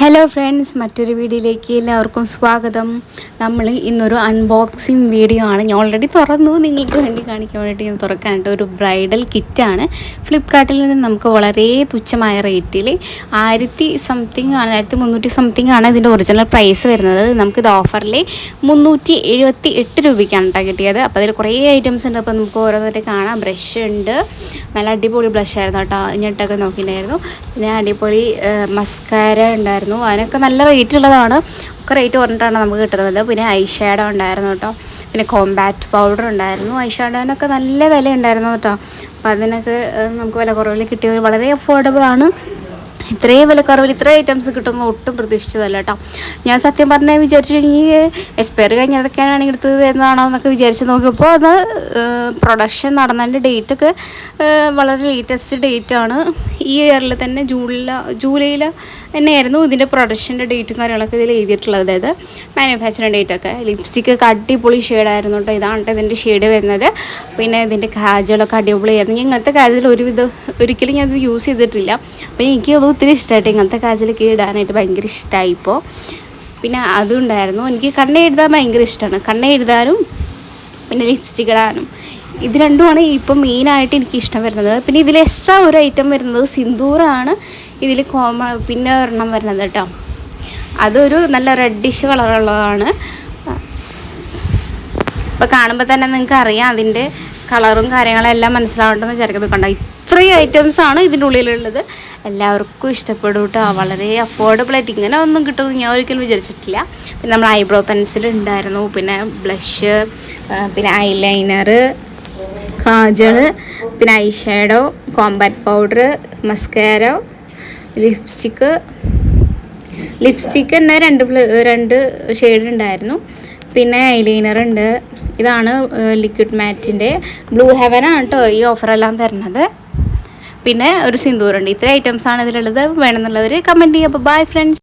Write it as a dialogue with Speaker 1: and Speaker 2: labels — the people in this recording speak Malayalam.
Speaker 1: ഹലോ ഫ്രണ്ട്സ് മറ്റൊരു വീഡിയോയിലേക്ക് എല്ലാവർക്കും സ്വാഗതം. നമ്മൾ ഇന്നൊരു അൺബോക്സിങ് വീഡിയോ ആണ്. ഞാൻ ഓൾറെഡി തുറന്നു. നിങ്ങൾക്ക് വേണ്ടി കാണിക്കാൻ വേണ്ടി ഞാൻ തുറക്കാനായിട്ട് ഒരു ബ്രൈഡൽ കിറ്റാണ് ഫ്ലിപ്കാർട്ടിൽ നിന്ന് നമുക്ക് വളരെ തുച്ഛമായ റേറ്റിൽ ആയിരത്തി സംതിങ് ആണ് ആയിരത്തി മുന്നൂറ്റി സംതിങ് ആണ് ഇതിന്റെ ഒറിജിനൽ പ്രൈസ് വരുന്നത്. നമുക്കിത് ഓഫറിൽ മുന്നൂറ്റി എഴുപത്തി എട്ട് രൂപയ്ക്കാണ് കേട്ടോ കിട്ടിയത്. അപ്പോൾ അതിൽ കുറേ ഐറ്റംസ് ഉണ്ട്. അപ്പോൾ നമുക്ക് ഓരോന്നിട്ട് കാണാം. ബ്രഷ് ഉണ്ട്. നല്ല അടിപൊളി ബ്ലഷ് ആയിരുന്നു കേട്ടോ ഞെട്ടൊക്കെ നോക്കിയിട്ടുണ്ടായിരുന്നു. പിന്നെ അടിപൊളി മസ്കാര ഉണ്ടായിരുന്നു. അതിനൊക്കെ നല്ല റേറ്റ് ഉള്ളതാണ്. ഒക്കെ റേറ്റ് കുറഞ്ഞിട്ടാണ് നമുക്ക് കിട്ടുന്നത്. പിന്നെ ഐ ഷാഡോ ഉണ്ടായിരുന്നു കേട്ടോ. പിന്നെ കോമ്പാക്റ്റ് പൗഡർ ഉണ്ടായിരുന്നു. ഐ ഷാഡോനൊക്കെ നല്ല വില ഉണ്ടായിരുന്നു കേട്ടോ. അപ്പോൾ അതിനൊക്കെ നമുക്ക് വില കുറവിൽ കിട്ടിയത് വളരെ അഫോർഡബിൾ ആണ്. ഇത്രയും വിലക്കുറവിൽ ഇത്രയും ഐറ്റംസ് കിട്ടുമെന്ന് ഒട്ടും പ്രതീക്ഷിച്ചതല്ല കേട്ടോ. ഞാൻ സത്യം പറഞ്ഞാൽ വിചാരിച്ചു ഈ എക്സ്പയർ കഴിഞ്ഞതൊക്കെയാണ് എടുത്തത് എന്നാണോ എന്നൊക്കെ വിചാരിച്ച് നോക്കിയപ്പോൾ അത് പ്രൊഡക്ഷൻ നടന്നതിന്റെ ഡേറ്റൊക്കെ വളരെ ലേറ്റസ്റ്റ് ഡേറ്റ് ആണ്. ഈ ഇയറിൽ തന്നെ ജൂണിൽ ജൂലൈയിൽ തന്നെയായിരുന്നു ഇതിന്റെ പ്രൊഡക്ഷന്റെ ഡേറ്റും കാര്യങ്ങളൊക്കെ ഇതിൽ എഴുതിയിട്ടുള്ളത്. അതായത് മാനുഫാക്ചറിങ് ഡേറ്റ് ഒക്കെ. ലിപ്സ്റ്റിക്ക് ഒക്കെ അടിപൊളി ഷെയ്ഡായിരുന്നു കേട്ടോ. ഇതാണ് ഇതിന്റെ ഷെയ്ഡ് വരുന്നത്. പിന്നെ ഇതിന്റെ കാജലൊക്കെ അടിപൊളിയായിരുന്നു. ഇങ്ങനത്തെ കാജൽ ഒരുവിധം ഒരിക്കലും ഞാൻ യൂസ് ചെയ്തിട്ടില്ല. അപ്പോൾ എനിക്ക് അത് ഒത്തിരി ഇഷ്ടമായിട്ട് ഇങ്ങനത്തെ കാജലൊക്കെ ഇടാനായിട്ട് ഭയങ്കര ഇഷ്ടമായി ഇപ്പോൾ പിന്നെ അതുണ്ടായിരുന്നു എനിക്ക് കണ്ണ എഴുതാൻ ഭയങ്കര ഇഷ്ടമാണ് കണ്ണ എഴുതാനും പിന്നെ ലിപ്സ്റ്റിക് ഇടാനും. ഇത് രണ്ടുമാണ് ഇപ്പം മെയിനായിട്ട് എനിക്ക് ഇഷ്ടം വരുന്നത്. പിന്നെ ഇതിൽ എക്സ്ട്രാ ഒരു ഐറ്റം വരുന്നത് സിന്ദൂറാണ്. ഇതിൽ കോമ പിന്നെ ഒരെണ്ണം വരുന്നത് കേട്ടോ. അതൊരു നല്ല റെഡിഷ് കളറുള്ളതാണ് ഇപ്പോൾ കാണുമ്പോൾ തന്നെ നിങ്ങൾക്ക് അറിയാം അതിന്റെ കളറും കാര്യങ്ങളെല്ലാം എല്ലാം മനസ്സിലാവണ്ടെന്ന് വിചാരിക്കുന്നത് കണ്ടോ? ഇത്രയും ഐറ്റംസ് ആണ് ഇതിന്റെ ഉള്ളിലുള്ളത്. എല്ലാവർക്കും ഇഷ്ടപ്പെടും കേട്ടോ വളരെ അഫോർഡബിൾ ആയിട്ട് ഇങ്ങനെ ഒന്നും കിട്ടുമെന്ന് ഞാൻ ഒരിക്കലും വിചാരിച്ചിട്ടില്ല. പിന്നെ നമ്മൾ ഐബ്രോ പെൻസിൽ ഉണ്ടായിരുന്നു. പിന്നെ ബ്ലഷ് പിന്നെ ഐലൈനർ കാജൾ പിന്നെ eye shadow compact powder mascara lipstick lipstick തന്നെ രണ്ട് രണ്ട് ഷെയ്ഡ് ഉണ്ടായിരുന്നു. പിന്നെ ഐലൈനർ ഉണ്ട്. ഇതാണ് ലിക്വിഡ് മാറ്റിന്റെ ബ്ലൂ ഹെവനാണ് കേട്ടോ ഈ ഓഫറെല്ലാം തരുന്നത്. പിന്നെ ഒരു സിന്ദൂറുണ്ട്. ഇത്ര ഐറ്റംസ് ആണ് ഇതിലുള്ളത്. വേണമെന്നുള്ളവർ കമന്റ് ചെയ്യുക. Bye friends